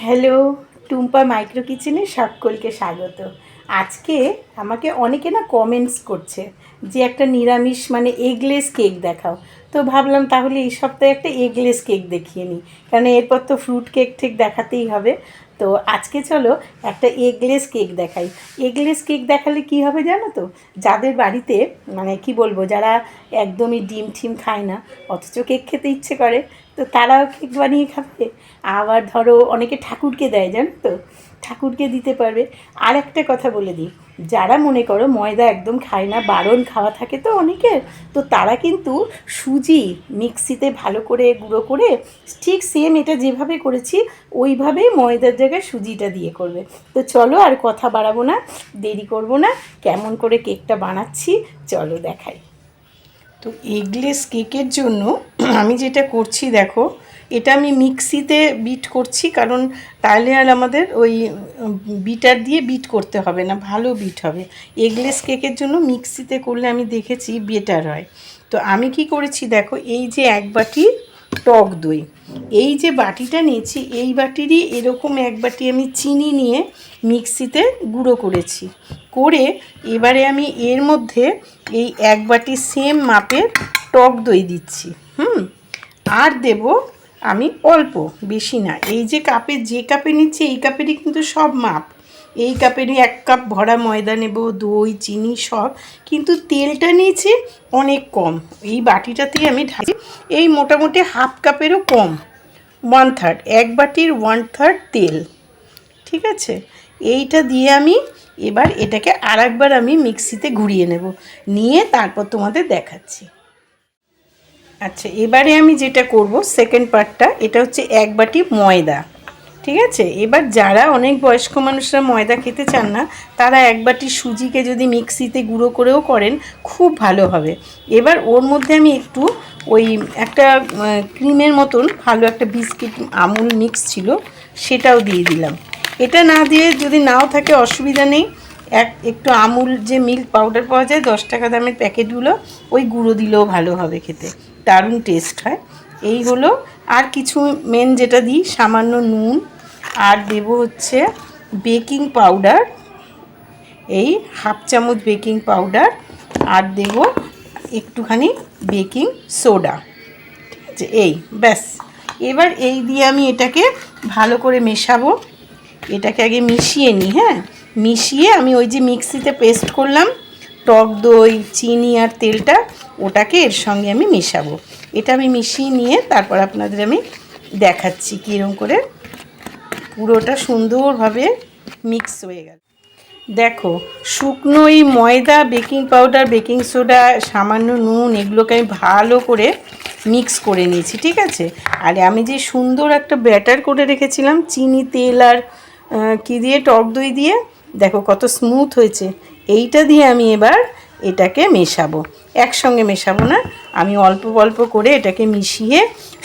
Hello, Tumpa micro কিচেনে সকলকে স্বাগত। আজকে আমাকে অনেকে না কমেন্টস করছে যে একটা নিরামিষ মানে এগলেস কেক দেখাও। তো ভাবলাম তাহলে এই সপ্তাহে একটা এগলেস কেক দেখিয়ে নিই। কারণ এরপর তো ফ্রুট কেক ঠিক দেখাতেই হবে। তো আজকে চলো একটা এগলেস কেক দেখাই। এগলেস কেক দেখালে কি হবে জানো তো? যাদের বাড়িতে মানে কি বলব, যারা একদমই ডিম ঠিম খায় না, অথচ কেক খেতে ইচ্ছে করে তো তারাও কেক বানিয়ে খাবে। আবার ধরো অনেকে ঠাকুরকে দেয়, জানো তো? ঠাকুরকে দিতে পারবে। আর একটা কথা বলে দিই, যারা মনে করো ময়দা একদম খায় না, বারণ খাওয়া থাকে তো অনেকের, তো তারা কিন্তু সুজি মিক্সিতে ভালো করে গুঁড়ো করে ঠিক সেম এটা যেভাবে করেছি, ওইভাবেই ময়দার জায়গায় সুজিটা দিয়ে করবে। তো চলো আর কথা বাড়াবো না, দেরি করব না, কেমন করে কেকটা বানাচ্ছি, চলো দেখাই। তো এগলেস কেকের জন্য আমি যেটা করছি, দেখো, এটা আমি মিক্সিতে বিট করছি, কারণ তাহলে আর আমাদের ওই বিটার দিয়ে বিট করতে হবে না, ভালো বিট হবে। এগলেস কেকের জন্য মিক্সিতে করলে আমি দেখেছি বেটার হয়। তো আমি কি করেছি, দেখো, এই যে এক বাটি টক দই। এই যে বাটিটা নিয়েছি, এই বাটিরই এরকম এক বাটি আমি চিনি নিয়ে মিক্সিতে গুঁড়ো করেছি। করে এবারে আমি এর মধ্যে এই এক বাটি সেম মাপের টক দই দিচ্ছি, হুম? আর দেব আমি অল্প, বেশি না। এই যে কাপে যে কাপে নিচ্ছি, এই কাপেরই কিন্তু সব মাপ। এই কাপেরই এক কাপ ভরা ময়দা নেব, দই, চিনি সব। কিন্তু তেলটা নিয়েছি অনেক কম। এই বাটিটাতেই আমি ঢালি এই মোটামুটি হাফ কাপেরও কম। ওয়ান থার্ড এক বাটির ওয়ান থার্ড তেল। ঠিক আছে? এইটা দিয়ে আমি এবার এটাকে আরেকবার আমি মিক্সিতে ঘুরিয়ে নেব। নিয়ে তারপর তোমাদের দেখাচ্ছি। আচ্ছা এবারে আমি যেটা করব সেকেন্ড পার্টটা এটা হচ্ছে এক বাটি ময়দা। ঠিক আছে? এবার যারা অনেক বয়স্ক মানুষরা ময়দা খেতে চান না, তারা এক বাটি সুজিকে যদি মিক্সিতে গুঁড়ো করেও করেন, খুব ভালো হবে। এবার ওর মধ্যে আমি একটু ওই একটা ক্রিমের মতন ভালো একটা বিস্কিট আমুল মিক্স ছিল, সেটাও দিয়ে দিলাম। এটা না দিয়ে যদি নাও থাকে, অসুবিধা নেই। এক, একটু আমুল যে মিল্ক পাউডার পাওয়া যায়, দশ টাকা দামের প্যাকেটগুলো, ওই গুঁড়ো দিলেও ভালো হবে খেতে। দারুণ টেস্ট হয়। এই হলো, আর কিছু মেন যেটা দিই, সামান্য নুন আর দেব হচ্ছে বেকিং পাউডার। এই হাফ চামচ বেকিং পাউডার আর দেব একটুখানি বেকিং সোডা। ঠিক আছে, এই, ব্যাস। এবার এই দিয়ে আমি এটাকে ভালো করে মেশাবো। এটাকে আগে মিশিয়ে নিই হ্যাঁ? মিশিয়ে আমি ওই যে মিক্সিতে পেস্ট করলাম, টক দই, চিনি আর তেলটা, ওটাকে এর সঙ্গে আমি মেশাবো। এটা আমি মিশিয়ে নিয়ে তারপর আপনাদের আমি দেখাচ্ছি কীরকম করে পুরোটা সুন্দরভাবে মিক্স হয়ে গেল। দেখো শুকনো এই ময়দা বেকিং পাউডার বেকিং সোডা সামান্য নুন, এগুলোকে আমি ভালো করে মিক্স করে নিয়েছি, ঠিক আছে? আর আমি যে সুন্দর একটা ব্যাটার করে রেখেছিলাম, চিনি, তেল আর কী দিয়ে, টক দই দিয়ে, দেখো কত স্মুথ হয়েছে। এইটা দিয়ে আমি এবার এটাকে মেশাবো। একসঙ্গে মেশাবো না। আমি অল্প অল্প করে এটাকে মিশিয়ে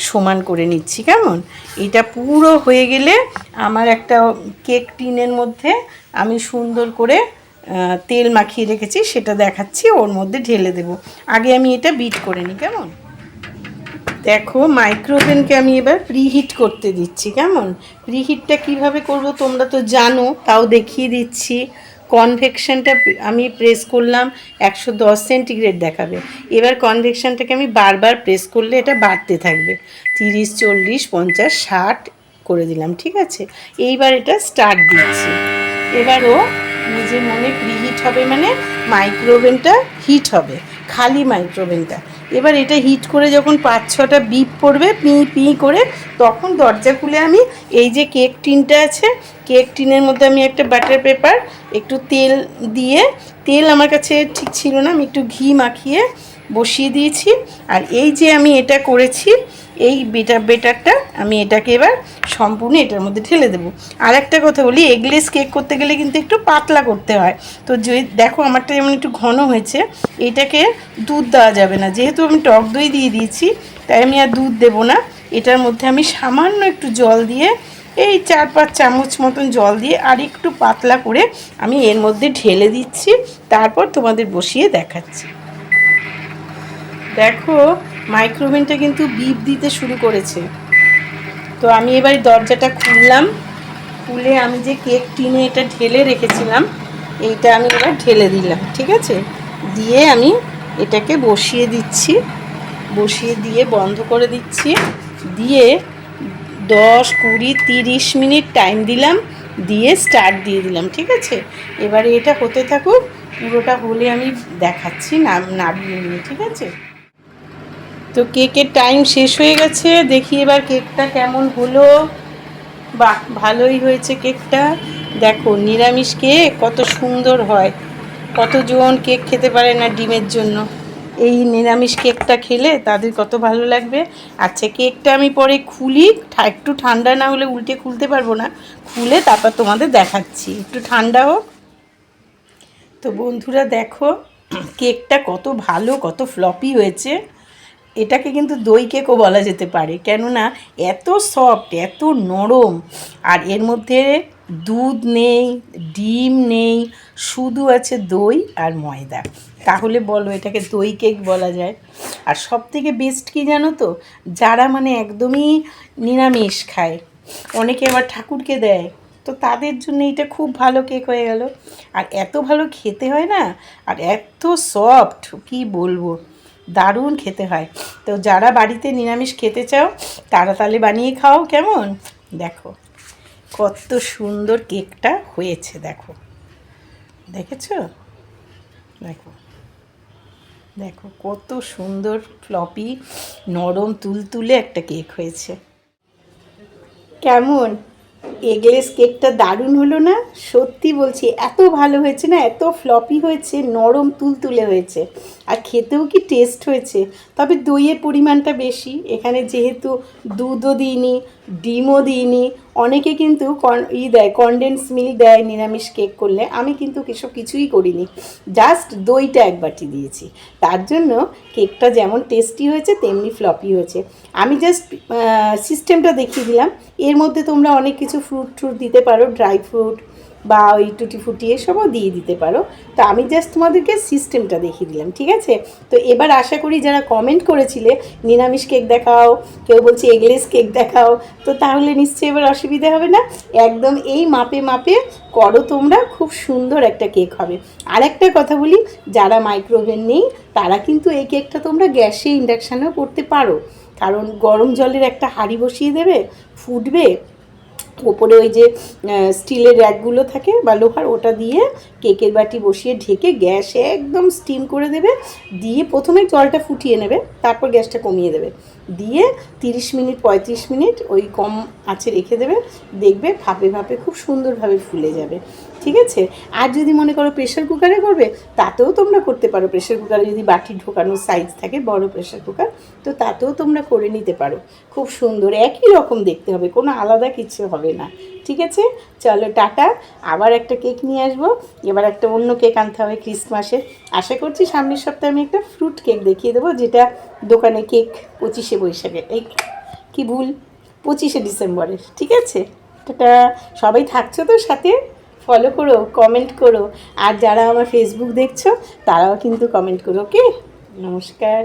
সমান করে নিচ্ছি, কেমন? এটা পুরো হয়ে গেলে আমার একটা কেক টিনের মধ্যে আমি সুন্দর করে তেল মাখিয়ে রেখেছি, সেটা দেখাচ্ছি, ওর মধ্যে ঢেলে দেব। আগে আমি এটা বিট করে নিই, কেমন? দেখো, মাইক্রোওভেনকে আমি এবার প্রিহিট করতে দিচ্ছি, কেমন? প্রিহিটটা কীভাবে করব তোমরা তো জানো, তাও দেখিয়ে দিচ্ছি। কনভেকশনটা আমি প্রেস করলাম, একশো দশ সেন্টিগ্রেড দেখাবে। এবার কনভেকশনটাকে আমি বারবার প্রেস করলে এটা বাড়তে থাকবে। তিরিশ, চল্লিশ, পঞ্চাশ, ষাট করে দিলাম, ঠিক আছে? এইবার এটা স্টার্ট দিচ্ছি। এবারও নিজে মনে প্রিহিট হবে মানে মাইক্রোওভেনটা হিট হবে, খালি মাইক্রোওভেনটা এবার এটা হিট করে যখন পাঁচ ছটা বিপ পড়বে, পি পি করে, তখন দরজা খুলে আমি এই যে কেক টিনটা আছে কেক টিনের মধ্যে আমি একটা বাটার পেপার একটু তেল দিয়ে, তেল আমার কাছে ঠিক ছিল না, আমি একটু ঘি মাখিয়ে বসিয়ে দিয়েছি। আর এই যে আমি এটা করেছি এই বেটার বেটারটা আমি এটাকে এবার সম্পূর্ণ এটার মধ্যে ঢেলে দেবো। আর একটা কথা বলি এগলেস কেক করতে গেলে কিন্তু একটু পাতলা করতে হয়। তো যদি দেখো আমারটা যেমন একটু ঘন হয়েছে, এটাকে দুধ দেওয়া যাবে না। যেহেতু আমি টক দই দিয়ে দিয়েছি, তাই আমি আর দুধ দেবো না। এটার মধ্যে আমি সামান্য একটু জল দিয়ে, এই চার পাঁচ চামচ মতন জল দিয়ে আর একটু পাতলা করে আমি এর মধ্যে ঢেলে দিচ্ছি। তারপর তোমাদের বসিয়ে দেখাচ্ছি। দেখো মাইক্রোওভেনটা কিন্তু বিপ দিতে শুরু করেছে। তো আমি এবার দরজাটা খুললাম। খুলে আমি যে কেক টিনে এটা ঢেলে রেখেছিলাম, এইটা আমি এবার ঢেলে দিলাম, ঠিক আছে? দিয়ে আমি এটাকে বসিয়ে দিচ্ছি, বসিয়ে দিয়ে বন্ধ করে দিচ্ছি। দিয়ে দশ, কুড়ি, তিরিশ মিনিট টাইম দিলাম, দিয়ে স্টার্ট দিয়ে দিলাম, ঠিক আছে? এবারে এটা হতে থাকুক, পুরোটা হলে আমি দেখাচ্ছি, নাম নামিয়ে নিয়ে ঠিক আছে? তো কেকের টাইম শেষ হয়ে গেছে। দেখি এবার কেকটা কেমন হলো। বাহ, ভালোই হয়েছে কেকটা। দেখো, নিরামিষ কেক, কত সুন্দর হয়। কতজন কেক খেতে পারে না ডিমের জন্য। এই নিরামিষ কেকটা খেলে তাদের কত ভালো লাগবে। আচ্ছা কেকটা আমি পরে খুলি। একটু ঠান্ডা না হলে উল্টে খুলতে পারব না। খুলে তারপর তোমাদের দেখাচ্ছি। একটু ঠান্ডা হোক। তো বন্ধুরা দেখো, কেকটা কত ভালো, কত ফ্লপি হয়েছে। এটাকে কিন্তু দই কেকও বলা যেতে পারে। কেননা এত সফট এত নরম, আর এর মধ্যে দুধ নেই, ডিম নেই, শুধু আছে দই আর ময়দা। তাহলে বলো এটাকে দই কেক বলা যায়। আর সব থেকে বেস্ট কী জানো তো? যারা মানে একদমই নিরামিষ খায়, অনেকে আবার ঠাকুরকে দেয়, তো তাদের জন্য এটা খুব ভালো কেক হয়ে গেল। আর এত ভালো খেতে হয় না, আর এত সফট কি বলব? দারুণ খেতে হয়। তো যারা বাড়িতে নিরামিষ খেতে চাও, তারা তাহলে বানিয়ে খাও কেমন? দেখো, কত সুন্দর কেকটা হয়েছে, দেখো। দেখেছ? দেখো। দেখো, কত সুন্দর ফ্লপি, নরম, তুলতুলে একটা কেক হয়েছে। কেমন? এগলেস কেকটা দারুণ হলো না? সত্যি বলছি, এত ভালো হয়েছে না? এত ফ্লপি হয়েছে, নরম তুলতুলে হয়েছে। আর খেতেও কি টেস্ট হয়েছে? তবে দইয়ের পরিমাণটা বেশি। এখানে যেহেতু দুধও দিইনি, ডিমও দিইনি, অনেকে কিন্তু কন ই দেয় কনডেন্স মিল্ক দেয় নিরামিষ কেক করলে। আমি কিন্তু এসব কিছুই করিনি। জাস্ট দইটা এক বাটি দিয়েছি। তার জন্য কেকটা যেমন টেস্টি হয়েছে, তেমনি ফ্লপি হয়েছে। আমি জাস্ট সিস্টেমটা দেখিয়ে দিলাম। এর মধ্যে তোমরা অনেক কিছু ফ্রুট ট্রুট দিতে পারো ড্রাই ফ্রুট বা ওই টুটি ফুটি এসবও দিয়ে দিতে পারো। তো আমি জাস্ট তোমাদেরকে সিস্টেমটা দেখিয়ে দিলাম, ঠিক আছে? তো এবার আশা করি যারা কমেন্ট করেছিলে, নিরামিষ কেক দেখাও, কেউ বলছে এগলেস কেক দেখাও, তো তাহলে নিশ্চয়ই এবার অসুবিধা হবে না? একদম এই মাপে মাপে করো তোমরা, খুব সুন্দর একটা কেক হবে। আর একটা কথা বলি, যারা মাইক্রোওভেন নেই, তারা কিন্তু এই কেকটা তোমরা গ্যাসে ইন্ডাকশানেও করতে পারো। কারণ গরম জলের একটা হাঁড়ি বসিয়ে দেবে, ফুটবে ওপরে ওই যে স্টিলের র্যাকগুলো থাকে বা লোহার ওটা দিয়ে কেকের বাটি বসিয়ে ঢেকে গ্যাসে একদম স্টিম করে দেবে, দিয়ে প্রথমে জলটা ফুটিয়ে নেবে, তারপর গ্যাসটা কমিয়ে দেবে। দিয়ে তিরিশ মিনিট, পঁয়ত্রিশ মিনিট ওই কম আঁচে রেখে দেবে, দেখবে ভাপে ভাপে খুব সুন্দরভাবে ফুলে যাবে, ঠিক আছে? আর যদি মনে করো প্রেশার কুকারে করবে, তাতেও তোমরা করতে পারো। প্রেশার কুকারে যদি বাটি ঢোকানোর সাইজ থাকে, বড় প্রেশার কুকার তো তাতেও তোমরা করে নিতে পারো। খুব সুন্দর, একই রকম দেখতে হবে, কোনো আলাদা কিছু হবে না। ঠিক আছে? চলো, টাটা। আবার একটা কেক নিয়ে আসব। এবার একটা অন্য কেক আনতে হবে ক্রিসমাসে। আশা করছি সামনের সপ্তাহে আমি একটা ফ্রুট কেক দেখিয়ে দেবো, যেটা দোকানে কেক পঁচিশে বৈশাখে। এই কি ভুল? পঁচিশে ডিসেম্বরের। ঠিক আছে? টাটা। সবাই থাকছো তো সাথে? ফলো করো কমেন্ট করো। আর যারা আমার ফেসবুক দেখছ, তারাও কিন্তু কমেন্ট করো ওকে নমস্কার।